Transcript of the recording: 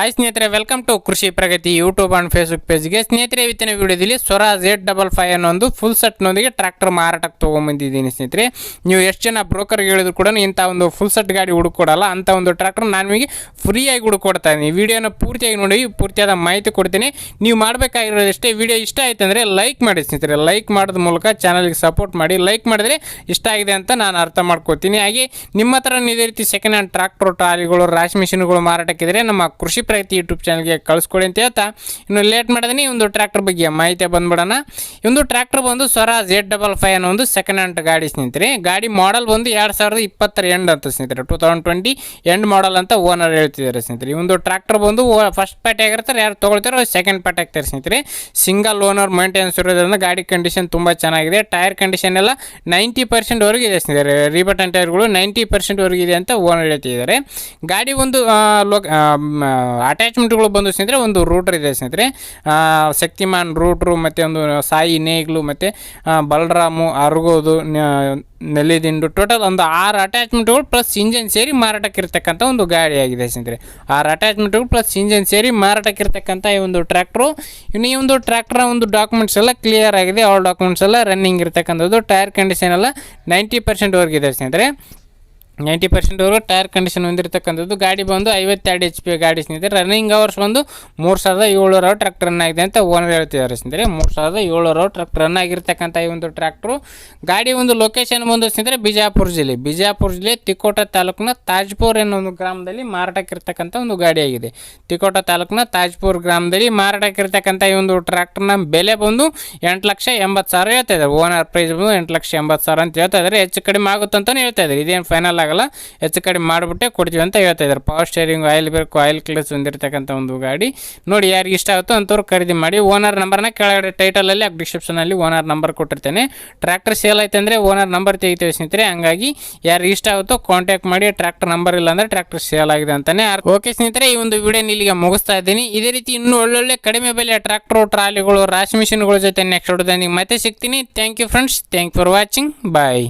Hi ಸ್ನೇಹಿತರೆ welcome to Krishi Pragati YouTube and Facebook ಪೇಜ್ಗೆ ಸ್ನೇಹಿತರೆ, ಇವತ್ತಿನ ವಿಡಿಯೋದಲ್ಲಿ ಸ್ವರಾಜ್ ಏಟ್ ಡಬಲ್ ಫೈವ್ ಅನ್ನೋ ಒಂದು ಫುಲ್ ಸೆಟ್ನೊಂದಿಗೆ ಟ್ರ್ಯಾಕ್ಟರ್ ಮಾರಾಟಕ್ಕೆ ತೊಗೊಂಬಂದಿದ್ದೀನಿ ಸ್ನೇಹಿತರೆ. ನೀವು ಎಷ್ಟು ಜನ ಬ್ರೋಕರ್ಗೆ ಹೇಳಿದ್ರು ಕೂಡ ಇಂಥ ಒಂದು ಫುಲ್ ಸೆಟ್ ಗಾಡಿ ಹುಡುಕೊಡಲ್ಲ, ಅಂಥ ಒಂದು ಟ್ರ್ಯಾಕ್ಟರ್ ನಾನು ನಿಮಗೆ ಫ್ರೀಯಾಗಿ ಹುಡುಕೊಡ್ತಾ ಇದ್ದೀನಿ. ವಿಡಿಯೋನ ಪೂರ್ತಿಯಾಗಿ ನೋಡಿ, ಪೂರ್ತಿಯಾದ ಮಾಹಿತಿ ಕೊಡ್ತೀನಿ. ನೀವು ಮಾಡಬೇಕಾಗಿರೋದಷ್ಟೇ ವಿಡಿಯೋ ಇಷ್ಟ ಆಯ್ತು ಅಂದರೆ ಲೈಕ್ ಮಾಡಿ ಸ್ನೇಹಿತರೆ. ಲೈಕ್ ಮಾಡೋದ ಮೂಲಕ ಚಾನಲ್ಗೆ ಸಪೋರ್ಟ್ ಮಾಡಿ ಲೈಕ್ ಮಾಡಿದ್ರೆ ಇಷ್ಟ ಆಗಿದೆ ಅಂತ ನಾನು ಅರ್ಥ ಮಾಡ್ಕೋತೀನಿ. ಹಾಗೆ ನಿಮ್ಮ ಹತ್ರ ಇದೇ ರೀತಿ ಸೆಕೆಂಡ್ ಹ್ಯಾಂಡ್ ಟ್ರ್ಯಾಕ್ಟರ್ ಟ್ರಾಲಿಗಳು ರಾಶಿ ಮಿಷಿನ್ಗಳು ಮಾರಾಟಕ್ಕಿದ್ರೆ ನಮ್ಮ ಕೃಷಿ ಪ್ರಗತಿ ಯೂಟ್ಯೂಬ್ ಚಾನಲ್ಗೆ ಕಳಿಸ್ಕೊಡಿ ಅಂತ ಹೇಳ್ತಾ. ಇನ್ನು ಲೇಟ್ ಮಾಡಿದ್ರೆ ಈ ಒಂದು ಟ್ರ್ಯಾಕ್ಟರ್ ಬಗ್ಗೆ ಮಾಹಿತಿ ಬಂದ್ಬಿಡೋಣ. ಇಂದು ಟ್ರ್ಯಾಕ್ಟರ್ ಬಂದು ಸ್ವರಾಜ್ ಏಟ್ ಡಬಲ್ ಫೈವ್ ಅನ್ನೋ ಒಂದು ಸೆಕೆಂಡ್ ಹ್ಯಾಂಡ್ ಗಾಡಿ ಸ್ನೇಹಿತರೆ. ಗಾಡಿ ಮಾಡಲ್ ಬಂದು ಎರಡು ಸಾವಿರದ ಇಪ್ಪತ್ತರ ಎಂಡ್ ಅಂತ ಸ್ನೇಹಿತರೆ. Two thousand twenty end model ಅಂತ ಓನರ್ ಹೇಳ್ತಿದ್ದಾರೆ ಸ್ನೇಹಿತರೆ. ಇವೊಂದು ಟ್ರ್ಯಾಕ್ಟರ್ ಬಂದು ಫಸ್ಟ್ ಪ್ಯಾಟೆ ಆಗಿರ್ತಾರೆ, ಯಾರು ತೊಗೊಳ್ತಾರೋ ಸೆಕೆಂಡ್ ಪ್ಯಾಟೆ ಆಗ್ತಾರೆ ಸ್ನೇಹಿತರೆ. ಸಿಂಗಲ್ ಓನರ್ ಮೇಂಟೆನೆನ್ಸ್ ಇರೋದ್ರಿಂದ ಗಾಡಿ ಕಂಡೀಷನ್ ತುಂಬ ಚೆನ್ನಾಗಿದೆ. ಟೈರ್ ಕಂಡೀಷನ್ ಎಲ್ಲ ನೈಂಟಿ ಪರ್ಸೆಂಟ್ವರೆಗೆ ಇದೆ ಸ್ನೇಹಿತರೆ. ರೀಬಟನ್ ಟೈರ್ಗಳು ನೈಂಟಿ ಪರ್ಸೆಂಟ್ವರೆಗೆ ಇದೆ ಅಂತ ಓನರ್ ಹೇಳ್ತಿದ್ದಾರೆ. ಗಾಡಿ ಒಂದು ಲೊಕ್ ಅಟ್ಯಾಚ್ಮೆಂಟ್ಗಳು ಬಂದು ಸ್ನೇಹಿತರೆ, ಒಂದು ರೂಟ್ರ್ ಇದೆ ಸ್ನೇಹಿತರೆ. ಶಕ್ತಿಮಾನ್ ರೂಟ್ರು ಮತ್ತು ಒಂದು ಸಾಯಿ ನೇಗ್ಲು, ಮತ್ತು ಬಲರಾಮು, ಅರ್ಗೋದು ನೆಲ್ಲಿದಿಂಡು ಟೋಟಲ್ ಒಂದು ಆರು ಅಟ್ಯಾಚ್ಮೆಂಟ್ಗಳು ಪ್ಲಸ್ ಇಂಜನ್ ಸೇರಿ ಮಾರಾಟಕ್ಕಿರ್ತಕ್ಕಂಥ ಒಂದು ಗಾಡಿ ಆಗಿದೆ ಸ್ನೇಹಿತರೆ. ಆರು ಅಟ್ಯಾಚ್ಮೆಂಟ್ಗಳು ಪ್ಲಸ್ ಇಂಜನ್ ಸೇರಿ ಮಾರಾಟಕ್ಕಿರ್ತಕ್ಕಂಥ ಈ ಒಂದು ಟ್ರ್ಯಾಕ್ಟ್ರು ಇನ್ನು ಈ ಒಂದು ಟ್ರ್ಯಾಕ್ಟ್ರ ಒಂದು ಡಾಕ್ಯುಮೆಂಟ್ಸ್ ಎಲ್ಲ ಕ್ಲಿಯರ್ ಆಗಿದೆ. ಆಲ್ ಡಾಕ್ಯುಮೆಂಟ್ಸ್ ಎಲ್ಲ ರನ್ನಿಂಗ್ ಇರ್ತಕ್ಕಂಥದ್ದು ಟೈರ್ ಕಂಡೀಷನ್ ಎಲ್ಲ ನೈಂಟಿ ಪರ್ಸೆಂಟ್ವರೆಗಿದೆ ಸ್ನೇಹಿತರೆ. ನೈಂಟಿ ಪರ್ಸೆಂಟ್ವರೆಗೂ ಟೈರ್ ಕಂಡೀಷನ್ ಹೊಂದಿರತಕ್ಕಂಥದ್ದು. ಗಾಡಿ ಬಂದು ಐವತ್ತೆರಡು ಎಚ್ ಪಿ ಗಾಡಿ ಸ್ನೇಹಿತರೆ ರನ್ನಿಂಗ್ ಅವರ್ಸ್ ಬಂದು ಮೂರು ಸಾವಿರದ ಏಳ್ನೂರು ಟ್ರ್ಯಾಕ್ಟರ್ ಆಗಿದೆ ಅಂತ ಓನರ್ ಹೇಳ್ತಿದ್ದಾರೆ ಸ್ನೇಹಿತರೆ. ಮೂರು ಸಾವಿರದ ಏಳ್ನೂರು ಅವರ್ ರನ್ ಆಗಿರ್ತಕ್ಕಂಥ ಈ ಒಂದು ಟ್ರ್ಯಾಕ್ಟ್ರು ಗಾಡಿ ಒಂದು ಲೊಕೇಶನ್ ಬಂದು ಸ್ನೇಹಿತರೆ ಬಿಜಾಪುರ ಜಿಲ್ಲೆ. ಬಿಜಾಪುರ ಜಿಲ್ಲೆ ತಿಕೋಟ ತಾಲೂಕಿನ ತಾಜ್ಪುರ್ ಅನ್ನೋ ಒಂದು ಗ್ರಾಮದಲ್ಲಿ ಮಾರಾಟಕ್ಕಿರ್ತಕ್ಕಂಥ ಒಂದು ಗಾಡಿಯಾಗಿದೆ ತಿಕೋಟ ತಾಲೂಕಿನ ತಾಜ್ಪುರ್ ಗ್ರಾಮದಲ್ಲಿ ಮಾರಾಟಕ್ಕಿರ್ತಕ್ಕಂಥ ಈ ಒಂದು ಟ್ರ್ಯಾಕ್ಟರ್ನ ಬೆಲೆ ಬಂದು ಎಂಟು ಲಕ್ಷ ಎಂಬತ್ತು ಸಾವಿರ ಹೇಳ್ತಾ ಇದ್ದಾರೆ. ಓನರ್ ಪ್ರೈಸ್ ಬಂದು ಎಂಟು ಲಕ್ಷ ಎಂಬತ್ತು ಸಾವಿರ ಅಂತ ಹೇಳ್ತಾ ಇದ್ದಾರೆ. ಹೆಚ್ಚು ಕಡಿಮೆ ಆಗುತ್ತೆ ಅಂತಲೇ ಹೇಳ್ತಾ ಇದ್ದಾರೆ. ಇದೇನು ಫೈನಲ್ ಆಗಲ್ಲ. ಹೆಚ್ಚು ಕಡಿಮೆ ಮಾಡಿಬಿಟ್ಟೆ ಕೊಡ್ತೀವಿ ಅಂತ ಹೇಳ್ತಾ ಇದ್ದಾರೆ. ಪವರ್ ಸ್ಟೇರಿಂಗ್ ಆಯಿಲ್ ಬೇಕು ಆಯಿಲ್ ಕ್ಲಸ್ ಹೊಂದಿರತಕ್ಕಂಥ ಒಂದು ಗಾಡಿ. ನೋಡಿ ಯಾರಿಗೆ ಇಷ್ಟ ಆಗುತ್ತೋ ಅಂಥವ್ರು ಖರೀದಿ ಮಾಡಿ. ಓನರ್ ನಂಬರ್ನ ಕೆಳಗಡೆ ಟೈಟಲಲ್ಲಿ ಡಿಸ್ಕ್ರಿಪ್ಷನಲ್ಲಿ ಓನರ್ ನಂಬರ್ ಕೊಟ್ಟಿರ್ತೇನೆ. ಟ್ರ್ಯಾಕ್ಟರ್ ಸೇಲ್ ಆಯ್ತು ಅಂದರೆ ಓನರ್ ನಂಬರ್ ತೆಗಿತೀವಿ ಸ್ನೇಹಿತರೆ. ಹಂಗಾಗಿ ಯಾರಿಗೆ ಇಷ್ಟ ಆಗುತ್ತೋ ಕಾಂಟ್ಯಾಕ್ಟ್ ಮಾಡಿ ಟ್ರ್ಯಾಕ್ಟರ್ ನಂಬರ್ ಇಲ್ಲ ಅಂದರೆ ಟ್ರ್ಯಾಕ್ಟರ್ ಸೇಲ್ ಆಗಿದೆ ಅಂತಾನೆ ಓಕೆ ಸ್ನೇಹಿತರೆ, ಈ ಒಂದು ವಿಡಿಯೋ ಇಲ್ಲಿಗೆ ಮುಗಿಸ್ತಾ ಇದ್ದೀನಿ. ಇದೇ ರೀತಿ ಇನ್ನೂ ಒಳ್ಳೊಳ್ಳೆ ಕಡಿಮೆ ಬೆಲೆಯ ಟ್ರ್ಯಾಕ್ಟರ್ ಟ್ರಾಲಿಗಳು ರಾಶಿ ಮಿಷಿನ್ಗಳ ಜೊತೆ ನೆಕ್ಸ್ಟ್ ಹೊಡೆದ ಮತ್ತೆ ಸಿಗ್ತೀನಿ. Thank you friends thank for watching bye